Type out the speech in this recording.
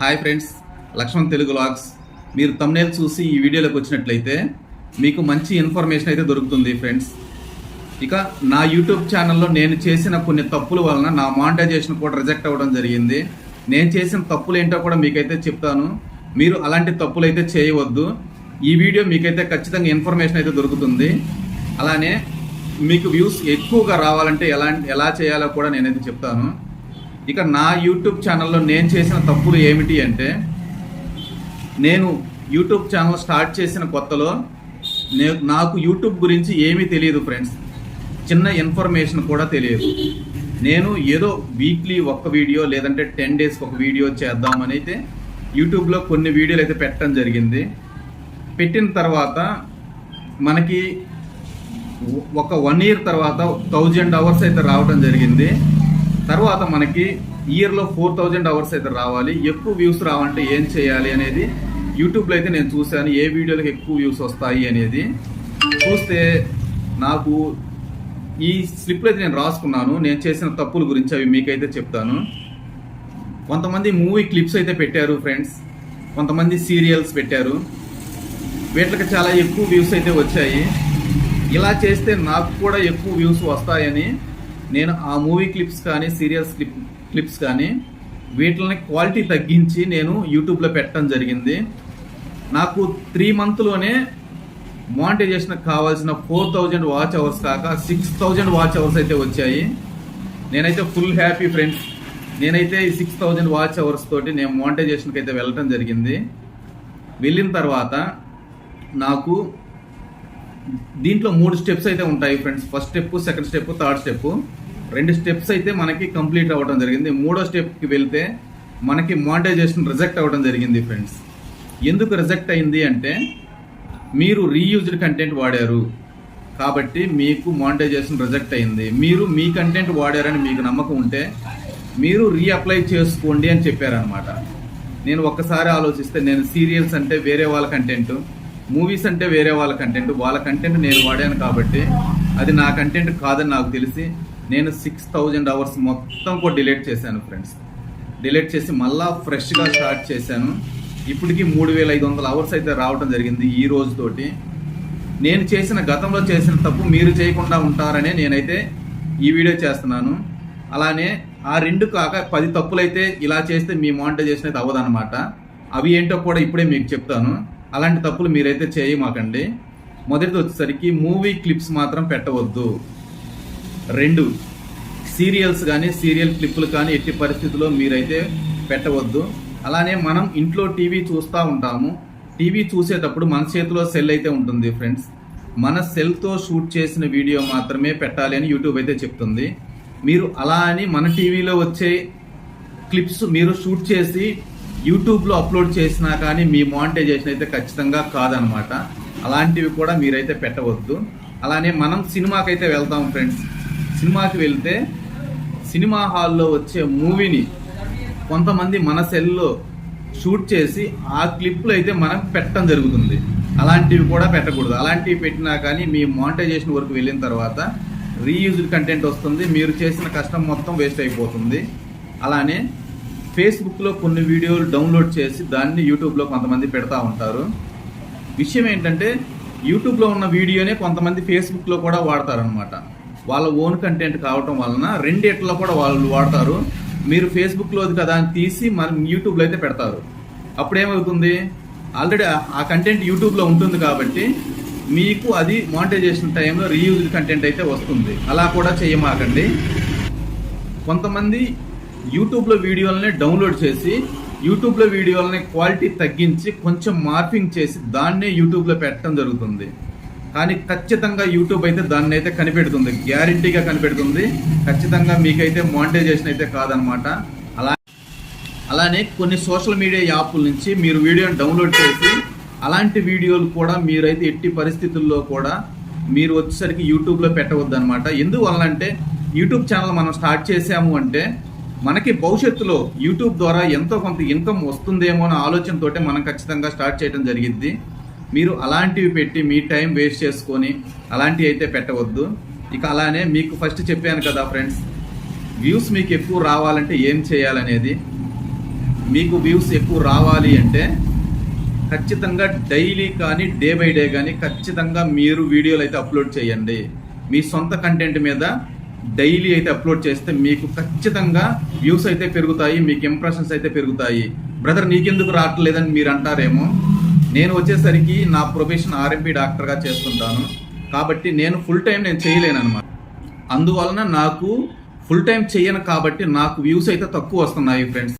Hi friends Lakshman Telugu logs. మీరు thumbnail చూసి ఈ వీడియోలోకి వచ్చినట్లయితే మీకు మంచి ఇన్ఫర్మేషన్ అయితే దొరుకుతుంది ఫ్రెండ్స్. ఇక నా యూట్యూబ్ ఛానల్లో నేను చేసిన కొన్ని తప్పుల వలన నా మానిటైజేషన్ కూడా రిజెక్ట్ అవ్వడం జరిగింది. నేను చేసిన తప్పులు ఏంటో కూడా మీకైతే చెప్తాను. మీరు అలాంటి తప్పులు అయితే చేయవద్దు. ఈ వీడియో మీకైతే ఖచ్చితంగా ఇన్ఫర్మేషన్ అయితే దొరుకుతుంది. అలానే మీకు వ్యూస్ ఎక్కువగా రావాలంటే ఎలా ఎలా చేయాలో కూడా నేనైతే చెప్తాను. ఇక నా యూట్యూబ్ ఛానల్లో నేను చేసిన తప్పులు ఏమిటి అంటే నేను యూట్యూబ్ ఛానల్ స్టార్ట్ చేసిన కొత్తలో నే నాకు యూట్యూబ్ గురించి ఏమీ తెలియదు ఫ్రెండ్స్. చిన్న ఇన్ఫర్మేషన్ కూడా తెలియదు. నేను ఏదో వీక్లీ ఒక్క వీడియో లేదంటే టెన్ డేస్కి ఒక వీడియో చేద్దామని అయితే యూట్యూబ్లో కొన్ని వీడియోలు అయితే పెట్టడం జరిగింది. పెట్టిన తర్వాత మనకి ఒక వన్ ఇయర్ తర్వాత థౌజండ్ అవర్స్ అయితే రావడం జరిగింది. తర్వాత మనకి ఇయర్లో ఫోర్ థౌజండ్ అవర్స్ అయితే రావాలి. ఎక్కువ వ్యూస్ రావాలంటే ఏం చేయాలి అనేది యూట్యూబ్లో అయితే నేను చూశాను. ఏ వీడియోలకు ఎక్కువ వ్యూస్ వస్తాయి అనేది. చూస్తే నాకు ఈ స్లిప్లో అయితే నేను రాసుకున్నాను. నేను చేసిన తప్పుల గురించి అవి మీకైతే చెప్తాను. కొంతమంది మూవీ క్లిప్స్ అయితే పెట్టారు ఫ్రెండ్స్ కొంతమంది సీరియల్స్ పెట్టారు. వీటికి చాలా ఎక్కువ వ్యూస్ అయితే వచ్చాయి. ఇలా చేస్తే నాకు కూడా ఎక్కువ వ్యూస్ వస్తాయని నేను ఆ మూవీ క్లిప్స్ కానీ సీరియల్స్ క్లిప్ క్లిప్స్ కానీ వీటిని క్వాలిటీ తగ్గించి నేను యూట్యూబ్లో పెట్టడం జరిగింది. నాకు త్రీ మంత్లోనే మానిటైజేషన్ కావాల్సిన ఫోర్ థౌజండ్ వాచ్ అవర్స్ కాక సిక్స్ థౌజండ్ వాచ్ అవర్స్ అయితే వచ్చాయి. నేనైతే ఫుల్ హ్యాపీ ఫ్రెండ్స్ నేనైతే ఈ సిక్స్ థౌజండ్ వాచ్ అవర్స్ తోటి నేను మానిటైజేషన్కి అయితే వెళ్ళటం జరిగింది. వెళ్ళిన తర్వాత నాకు దీంట్లో మూడు స్టెప్స్ అయితే ఉంటాయి friends first step second step third step రెండు స్టెప్స్ అయితే మనకి కంప్లీట్ అవ్వడం జరిగింది. మూడో స్టెప్కి వెళ్తే మనకి మానిటైజేషన్ రిజెక్ట్ అవ్వడం జరిగింది ఫ్రెండ్స్ ఎందుకు రిజెక్ట్ అయింది అంటే మీరు రీయూజ్డ్ కంటెంట్ వాడారు. కాబట్టి మీకు మానిటైజేషన్ రిజెక్ట్ అయింది. మీరు మీ కంటెంట్ వాడారని మీకు నమ్మకం ఉంటే మీరు రీఅప్లై చేసుకోండి అని చెప్పారనమాట నేను ఒక్కసారి ఆలోచిస్తే నేను సీరియల్స్ అంటే వేరే వాళ్ళ కంటెంట్ మూవీస్ అంటే వేరే వాళ్ళ కంటెంట్ వాళ్ళ కంటెంట్ నేను వాడాను కాబట్టి అది నా కంటెంట్ కాదని నాకు తెలిసి నేను సిక్స్ థౌజండ్ అవర్స్ మొత్తం కూడా డిలీట్ చేశాను ఫ్రెండ్స్ డిలీట్ చేసి మళ్ళా ఫ్రెష్గా స్టార్ట్ చేశాను. ఇప్పటికి మూడు వేల ఐదు వందల అవర్స్ అయితే రావడం జరిగింది ఈ రోజుతోటి నేను చేసిన గతంలో చేసిన తప్పు మీరు చేయకుండా ఉంటారనే నేనైతే ఈ వీడియో చేస్తున్నాను. అలానే ఆ రెండు కాక పది తప్పులైతే ఇలా చేస్తే మీ మానిటైజేషన్ అయితే అవ్వదన్నమాట. అవి ఏంటో కూడా ఇప్పుడే మీకు చెప్తాను. అలాంటి తప్పులు మీరైతే చేయమాకండి మొదటిది వచ్చేసరికి మూవీ క్లిప్స్ మాత్రం పెట్టవద్దు. రెండు సీరియల్స్ కానీ సీరియల్ క్లిప్పులు కానీ ఎట్టి పరిస్థితుల్లో మీరైతే పెట్టవద్దు. అలానే మనం ఇంట్లో టీవీ చూస్తూ ఉంటాము. టీవీ చూసేటప్పుడు మన చేతిలో సెల్ అయితే ఉంటుంది ఫ్రెండ్స్. మన సెల్తో షూట్ చేసిన వీడియో మాత్రమే పెట్టాలి అని యూట్యూబ్ అయితే చెప్తుంది. మీరు అలా అని మన టీవీలో వచ్చే క్లిప్స్ మీరు షూట్ చేసి యూట్యూబ్లో అప్లోడ్ చేసినా కానీ మీ మానిటైజేషన్ అయితే ఖచ్చితంగా కాదనమాట. అలాంటివి కూడా మీరైతే పెట్టవద్దు. అలానే మనం సినిమాకి అయితే వెళ్తాం ఫ్రెండ్స్. సినిమాకి వెళ్తే సినిమా హాల్లో వచ్చే మూవీని కొంతమంది మన సెల్లో షూట్ చేసి ఆ క్లిప్లు అయితే మనం పెట్టడం జరుగుతుంది. అలాంటివి కూడా పెట్టకూడదు. అలాంటివి పెట్టినా కానీ మీ మానిటైజేషన్ వరకు వెళ్ళిన తర్వాత రీయూజ్డ్ కంటెంట్ వస్తుంది. మీరు చేసిన కష్టం మొత్తం వేస్ట్ అయిపోతుంది. అలానే ఫేస్బుక్లో కొన్ని వీడియోలు డౌన్లోడ్ చేసి దాన్ని యూట్యూబ్లో కొంతమంది పెడతా ఉంటారు. విషయం ఏంటంటే యూట్యూబ్లో ఉన్న వీడియోనే కొంతమంది ఫేస్బుక్లో కూడా వాడతారనమాట వాళ్ళ ఓన్ కంటెంట్ కావటం వలన రెండిట్లో కూడా వాళ్ళు వాడతారు. మీరు ఫేస్బుక్లోది కదా అని తీసి మన యూట్యూబ్లో అయితే పెడతారు. అప్పుడు ఏమవుతుంది ఆల్రెడీ ఆ కంటెంట్ యూట్యూబ్లో ఉంటుంది కాబట్టి మీకు అది మానిటైజేషన్ టైంలో రీయూజ్డ్ కంటెంట్ అయితే వస్తుంది. అలా కూడా చేయమాకండి. కొంతమంది యూట్యూబ్లో వీడియోలనే డౌన్లోడ్ చేసి యూట్యూబ్లో వీడియోలని క్వాలిటీ తగ్గించి కొంచెం మార్పింగ్ చేసి దాన్నే యూట్యూబ్లో పెట్టడం జరుగుతుంది. కానీ ఖచ్చితంగా యూట్యూబ్ అయితే దాన్ని అయితే కనిపెడుతుంది. గ్యారంటీగా కనిపెడుతుంది. ఖచ్చితంగా మీకైతే మానిటైజేషన్ అయితే కాదనమాట. అలా అలానే కొన్ని సోషల్ మీడియా యాప్ల నుంచి మీరు వీడియోని డౌన్లోడ్ చేసి అలాంటి వీడియోలు కూడా మీరైతే ఎట్టి పరిస్థితుల్లో కూడా మీరు వచ్చేసరికి యూట్యూబ్లో పెట్టవద్దు అనమాట ఎందువల్ల అంటే యూట్యూబ్ ఛానల్ మనం స్టార్ట్ చేసాము అంటే మనకి భవిష్యత్తులో యూట్యూబ్ ద్వారా ఎంతో కొంత ఇన్కమ్ వస్తుందేమో అనే ఆలోచనతోటే మనం ఖచ్చితంగా స్టార్ట్ చేయడం జరిగింది మీరు అలాంటివి పెట్టి మీ టైం వేస్ట్ చేసుకొని అలాంటివి అయితే పెట్టవద్దు. ఇక అలానే మీకు ఫస్ట్ చెప్పాను కదా ఫ్రెండ్స్ వ్యూస్ మీకు ఎక్కువ రావాలంటే ఏం చేయాలనేది? మీకు వ్యూస్ ఎక్కువ రావాలి అంటే ఖచ్చితంగా డైలీ కానీ డే బై డే కానీ ఖచ్చితంగా మీరు వీడియోలు అయితే అప్లోడ్ చేయండి. మీ సొంత కంటెంట్ మీద డైలీ అయితే అప్లోడ్ చేస్తే మీకు ఖచ్చితంగా వ్యూస్ అయితే పెరుగుతాయి మీకు ఇంప్రెషన్స్ అయితే పెరుగుతాయి. బ్రదర్ నీకెందుకు రావట్లేదని మీరు అంటారేమో? నేను వచ్చేసరికి నా ప్రొఫెషన్ ఆర్ఎంపీ డాక్టర్గా చేస్తుంటాను. కాబట్టి నేను ఫుల్ టైం నేను చేయలేను అనమాట అందువలన నాకు ఫుల్ టైం చేయను కాబట్టి నాకు వ్యూస్ అయితే తక్కువ వస్తున్నాయి ఫ్రెండ్స్